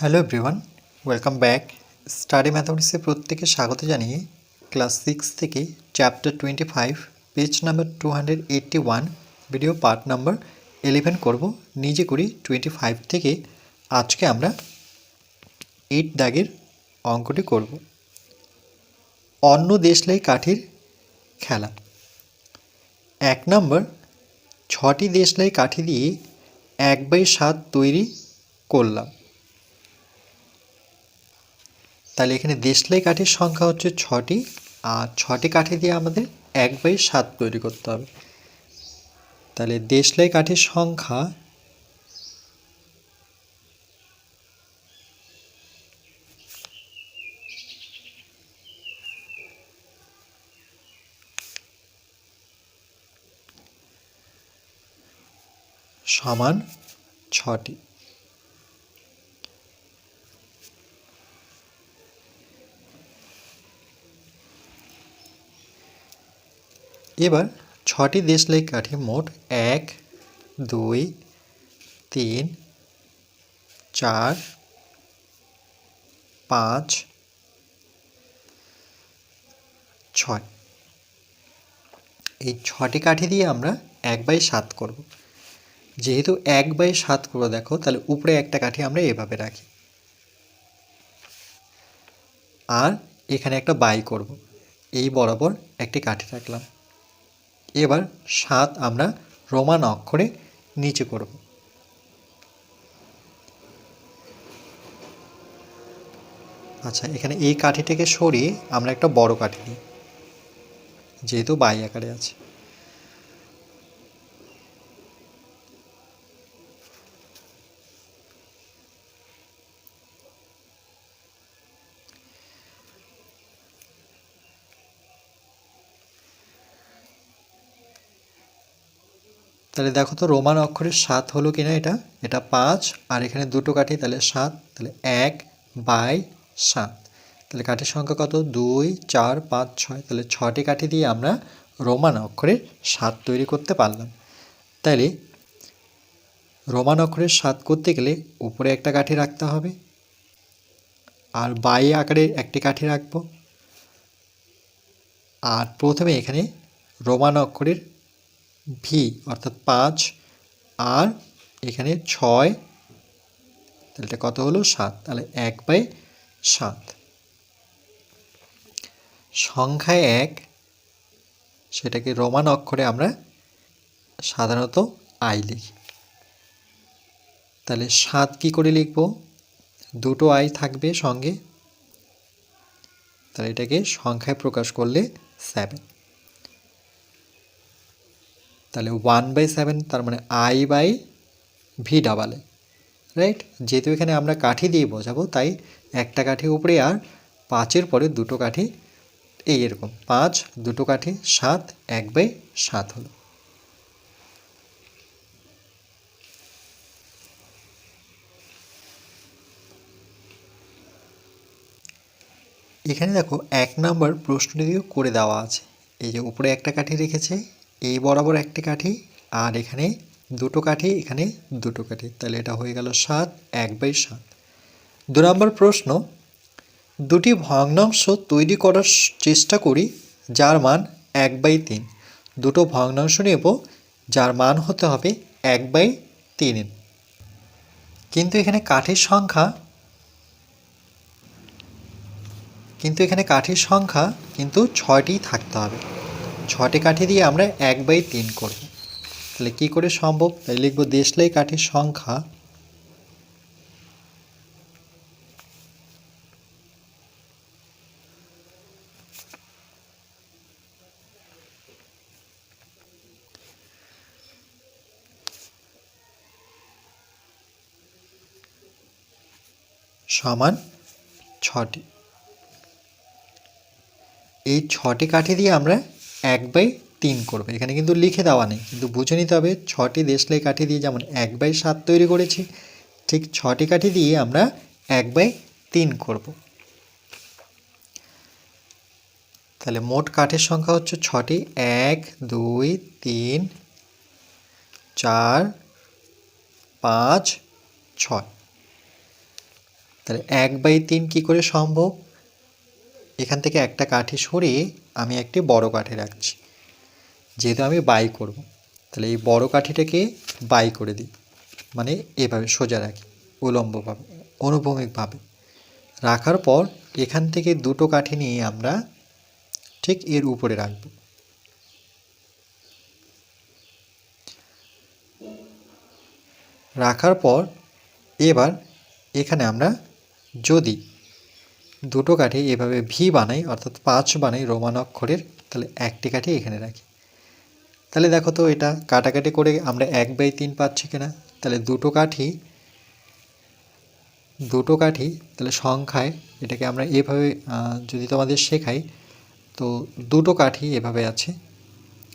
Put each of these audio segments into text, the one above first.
Hello everyone welcome back study ম্যাথমেটিক্সে প্রত্যেকে স্বাগত জানিয়ে ক্লাস সিক্স থেকে chapter twenty five page number two hundred eighty one video part number eleven করব। নিজে করি টোয়েন্টি ফাইভ থেকে। আজকে আমরা এইট দাগের অঙ্কটি করব। অন্য দেশলাই কাঠির খেলা। এক নম্বর, ছটি দেশলাই কাঠি দিয়ে এক বাই সাত তৈরি করলাম। তাহলে এখানে দেশলাই কাঠের সংখ্যা হচ্ছে ছটি, আর ছটি কাঠি দিয়ে আমাদের এক বাই সাত তৈরি করতে হবে। তাহলে দেশলাই কাঠের সংখ্যা সমান ছটি। এবার ছটি দেশ দেশলাই কাঠি মোট এক, দুই, তিন, চার, পাঁচ, ছয়। এই ছটি কাঠি দিয়ে আমরা এক বাই সাত করব। যেহেতু এক বাই সাত করে দেখো, তাহলে উপরে একটা কাঠি আমরা এভাবে রাখি। আর এখানে একটা বাই করব। এই বরাবর একটি কাঠি রাখলাম। এবার সাত আমরা রোমান অক্ষরে নিচে করব। আচ্ছা এখানে এই কাঠিটাকে সরিয়ে আমরা একটা বড় কাঠি নিই, যেহেতু বাই আকারে আছে। তাহলে দেখো তো রোমান অক্ষরের সাত হলো কিনা এটা? এটা পাঁচ, আর এখানে দুটো কাঠি, তাহলে সাত, তাহলে এক বাই সাত। তাহলে কাঠির সংখ্যা কত? দুই, চার, পাঁচ, ছয়। তাহলে ছটি কাঠি দিয়ে আমরা রোমান অক্ষরের সাত তৈরি করতে পারলাম। তাহলে রোমান অক্ষরের সাত করতে গেলে উপরে একটা কাঠি রাখতে হবে, আর বাই আকারে একটি কাঠি রাখব। আর প্রথমে এখানে রোমান অক্ষরের ভি, অর্থাৎ পাঁচ, আর এখানে ছয়, তাহলে এটা কত হলো? সাত। তাহলে এক বাই সাত। সংখ্যায় এক, সেটাকে রোমান অক্ষরে আমরা সাধারণত আই লিখি। তাহলে সাত কি করে লিখব? দুটো আই থাকবে সঙ্গে। তাহলে এটাকে সংখ্যায় প্রকাশ করলে সেভেন তাহলে ওয়ান বাই সেভেন তার মানে আই বাই ভি ডাবালে রাইট যেহেতু এখানে আমরা কাঠি দিয়ে বোঝাবো, তাই একটা কাঠি উপরে আর পাঁচের পরে দুটো কাঠি এই এরকম। পাঁচ, দুটো কাঠি, সাত, এক বাই সাত হলো। এখানে দেখো এক নম্বর প্রশ্নটিও করে দেওয়া আছে। এই যে উপরে একটা কাঠি রেখেছে এই বরাবর একটি কাঠি, আর এখানে দুটো কাঠি, এখানে দুটো কাঠি। তাহলে এটা হয়ে গেল সাত, এক বাই সাত। দু নম্বর প্রশ্ন, দুটি ভগ্নাংশ তৈরি করার চেষ্টা করি, যার মান এক বাই তিন। দুটো ভগ্নাংশ নেব, যার মান হতে হবে এক বাই তিন। কিন্তু এখানে কাঠির সংখ্যা, কিন্তু এখানে কাঠির সংখ্যা কিন্তু ছয়টি থাকতে হবে। ছটি কাঠি দিয়ে আমরা এক বাই তিন করব। তাহলে কী করে সম্ভব? তাই লিখব দেশলাই কাঠির সংখ্যা সমান ছটি। এই ছটি কাঠি দিয়ে আমরা এক বাই তিন করব। এখানে কিন্তু লিখে দেওয়া নেই। কিন্তু বুঝে নিতে হবে, ছটি দেশলাই কাঠি দিয়ে যেমন এক বাই সাত তৈরি করেছি, ঠিক ছটি কাঠি দিয়ে আমরা এক বাই তিন করব। তাহলে মোট কাঠের সংখ্যা হচ্ছে ছটি। এক, দুই, তিন, চার, পাঁচ, ছয়। তাহলে এক বাই তিন কী করে সম্ভব? এখান থেকে একটা কাঠি সরিয়ে আমি একটি বড় কাঠি রাখছি। যেহেতু আমি বাই করব, তাহলে এই বড় কাঠিটাকে বাই করে দিই। মানে এভাবে সোজা রাখি, উলম্বভাবে, অনুভূমিকভাবে। রাখার পর এখান থেকে দুটো কাঠি নিয়ে আমরা ঠিক এর উপরে রাখব। রাখার পর এবার এখানে আমরা যদি দুটো কাঠি এভাবে ভি বানাই, অর্থাৎ পাঁচ বানাই রোমান অক্ষরের, তাহলে একটি কাঠি এখানে রাখি। তাহলে দেখো তো এটা কাটাকাটি করে আমরা এক বাই তিন পাচ্ছি কিনা? তাহলে দুটো কাঠি দুটো কাঠি, তাহলে সংখ্যায় এটাকে আমরা এভাবে যদি তোমাদের শেখাই, তো দুটো কাঠি এভাবে আছে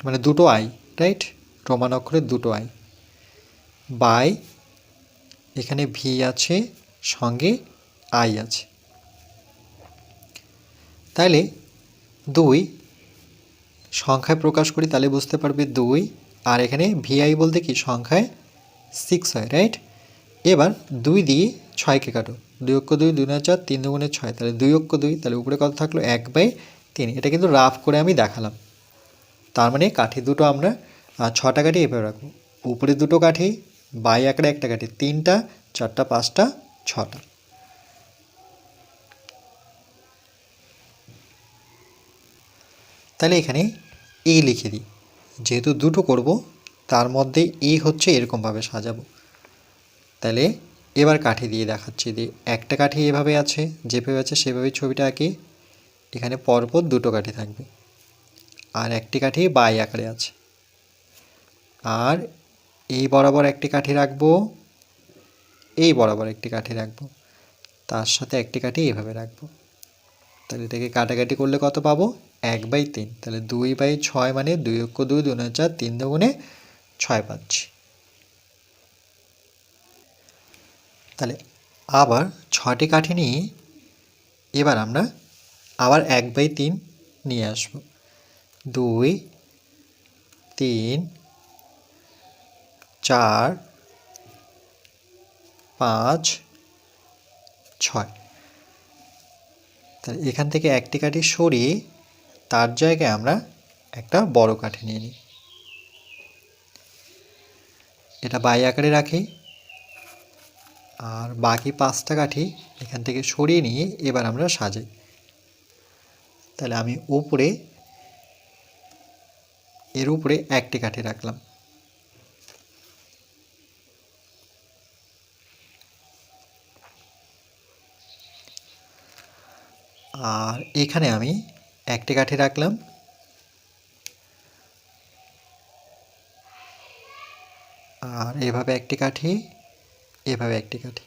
মানে দুটো আই, রাইট? রোমান অক্ষরের দুটো আই। বাই, এখানে ভি আছে, সঙ্গে আই আছে। তাহলে দুই, সংখ্যায় প্রকাশ করি তাহলে বুঝতে পারবে দুই, আর এখানে ভিআই বলতে কি? সংখ্যায় সিক্স হয় রাইট এবার দুই দিয়ে ছয়কে কাটো। দুই অক্ষ দুই দুই নয় চার, তিন দুগুণে ছয়। তাহলে দুই অক্ষ দুই তাহলে উপরে কত থাকল? এক বাই তিন। এটা কিন্তু রাফ করে আমি দেখালাম। তার মানে কাঠি দুটো আমরা ছটা কাঠি এভাবে রাখব। উপরে দুটো কাঠি বাই আঁকড়ে একটা কাঠি। তিনটা, চারটা, পাঁচটা, ছটা। তাহলে এখানে এ লিখে দিই। যেহেতু দুটো করব, তার মধ্যে এ হচ্ছে এরকমভাবে সাজাবো। তাহলে এবার কাঠি দিয়ে দেখাচ্ছি দিয়ে একটা কাঠি এভাবে আছে, যেভাবে আছে সেভাবেই ছবিটা আঁকি। এখানে পরপর দুটো কাঠি থাকবে। আর একটি কাঠি বাই আকারে আছে। আর এই বরাবর একটি কাঠি রাখব, এই বরাবর একটি কাঠি রাখব। তার সাথে একটি কাঠি এভাবে রাখব। তাহলে এটাকে কাটাকাটি করলে কত পাবো? এক বাই তিন, তাহলে দুই বাই ছয় মানে দুই অক্ষ দুই নয় চার, তিন দুগুণে ছয় পাচ্ছি তাহলে আবার ছটি কাঠি নিয়ে এবার আমরা আবার এক বাই তিন নিয়ে আসব। দুই, তিন, চার, পাঁচ, ছয়। তাহলে এখান থেকে একটি কাঠি সরিয়ে তার জায়গায় আমরা একটা বড় কাঠি নিয়ে নিই। এটা বাই আকারে রাখি আর বাকি পাঁচটা কাঠি এখান থেকে সরিয়ে নিয়ে এবার আমরা সাজাই। তাহলে আমি উপরে, এর উপরে একটি কাঠি রাখলাম। আর এখানে আমি একটি কাঠি রাখলাম। আর এভাবে একটি কাঠি, এভাবে একটি কাঠি।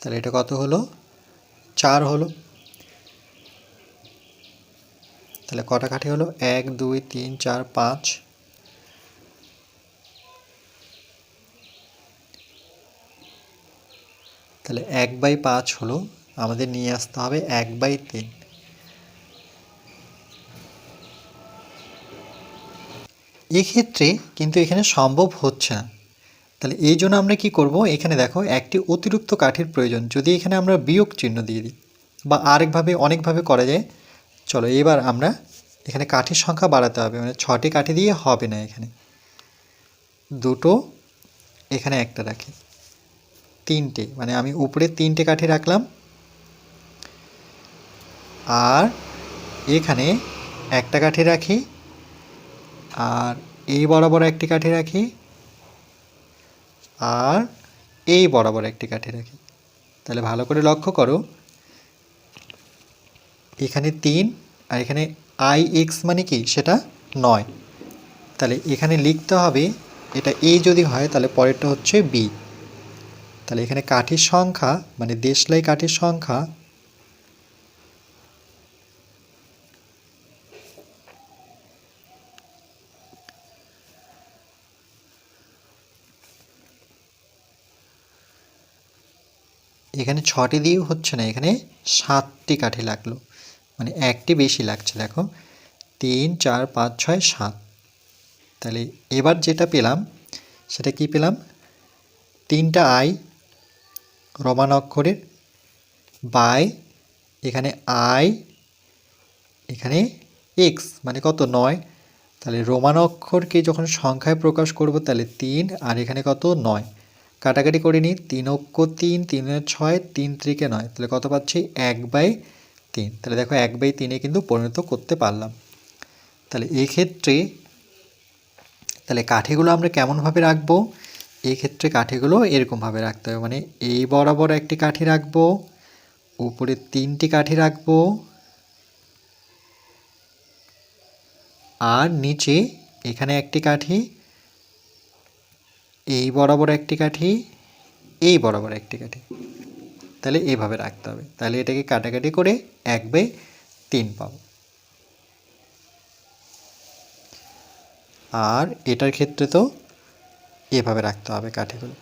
তাহলে এটা কত হলো? চার হলো। তাহলে কটা কাঠি হলো? এক, দুই, তিন, চার, পাঁচ। তাহলে এক বাই পাঁচ হলো, আমাদের নিয়ে আসতে হবে এক বাই তিন। এক্ষেত্রে কিন্তু এখানে সম্ভব হচ্ছে না। তাহলে এই জন্য আমরা কি করব? এখানে দেখো, একটি অতিরিক্ত কাঠির প্রয়োজন। যদি এখানে আমরা বিয়োগ চিহ্ন দিয়ে দিই বা আরেকভাবে, অনেকভাবে করা যায় চলো এবার আমরা এখানে কাঠির সংখ্যা বাড়াতে হবে মানে ছটি কাঠি দিয়ে হবে না এখানে। দুটো এখানে একটা রাখি। তিনটে মানে আমি উপরে তিনটে কাঠি রাখলাম। আর এখানে একটা কাঠি রাখি। আর এই বরাবর একটি কাঠি রাখি। আর এই বরাবর একটি কাঠি রাখি। তাহলে ভালো করে লক্ষ্য করো। এখানে তিন আর এখানে আই এক্স মানে কি? সেটা নয়। তাহলে এখানে লিখতে হবে, এটা এ যদি হয় তাহলে পরেরটা হচ্ছে বি তাহলে এখানে কাঠির সংখ্যা মানে দেশলাই কাঠির সংখ্যা, এখানে ছটি দিয়েও হচ্ছে না, এখানে সাতটি কাঠি লাগল। মানে একটি বেশি লাগছে, দেখো। তিন, চার, পাঁচ, ছয়, সাত। তাহলে এবার যেটা পেলাম, সেটা কি পেলাম? তিনটা আই রোমান অক্ষরের, বাই, এখানে আই, এখানে এক্স মানে কত? নয়। তাহলে রোমান অক্ষরকে যখন সংখ্যায় প্রকাশ করব, তাহলে তিন, আর এখানে কত? নয়। কাটাকাটি করে নিই, তিন অক্ষর তিন তিনের ছয়, তিন ত্রিকে নয়। তাহলে কত পাচ্ছি? এক বাই তিন। তাহলে দেখো এক বাই তিনে কিন্তু পরিণত করতে পারলাম। তাহলে এই ক্ষেত্রে তাহলে কাঠিগুলো আমরা কেমনভাবে রাখব? এই ক্ষেত্রে কাঠিগুলো এরকমভাবে রাখতে হবে। মানে এই বরাবর একটি কাঠি রাখব, উপরে তিনটি কাঠি রাখব, আর নিচে এখানে একটি কাঠি, এই বরাবর একটি কাঠি, এই বরাবর একটি কাঠি। তাহলে এভাবে রাখতে হবে। তাহলে এটাকে কাটাকাটি করে এক বাই তিন পাবো। আর এটার ক্ষেত্রে তো এভাবে রাখতে হবে কাঠিগুলো।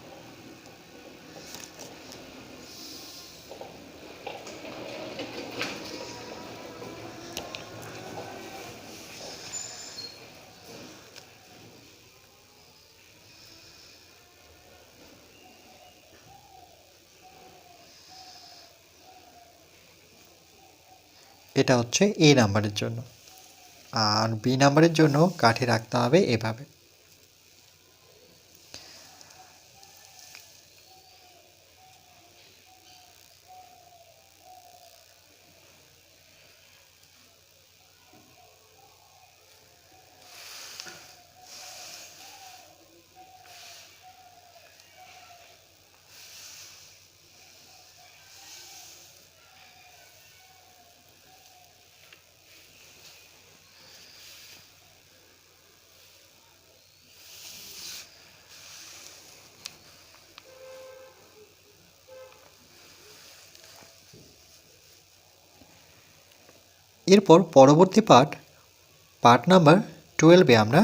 এটা হচ্ছে এ নাম্বারের জন্য। আর বি নাম্বারের জন্য কাঠি রাখতে হবে এভাবে। এরপর পরবর্তী পাঠ পাঠ নাম্বার টুয়েলভে আমরা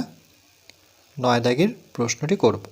নয় দাগের প্রশ্নটি করব।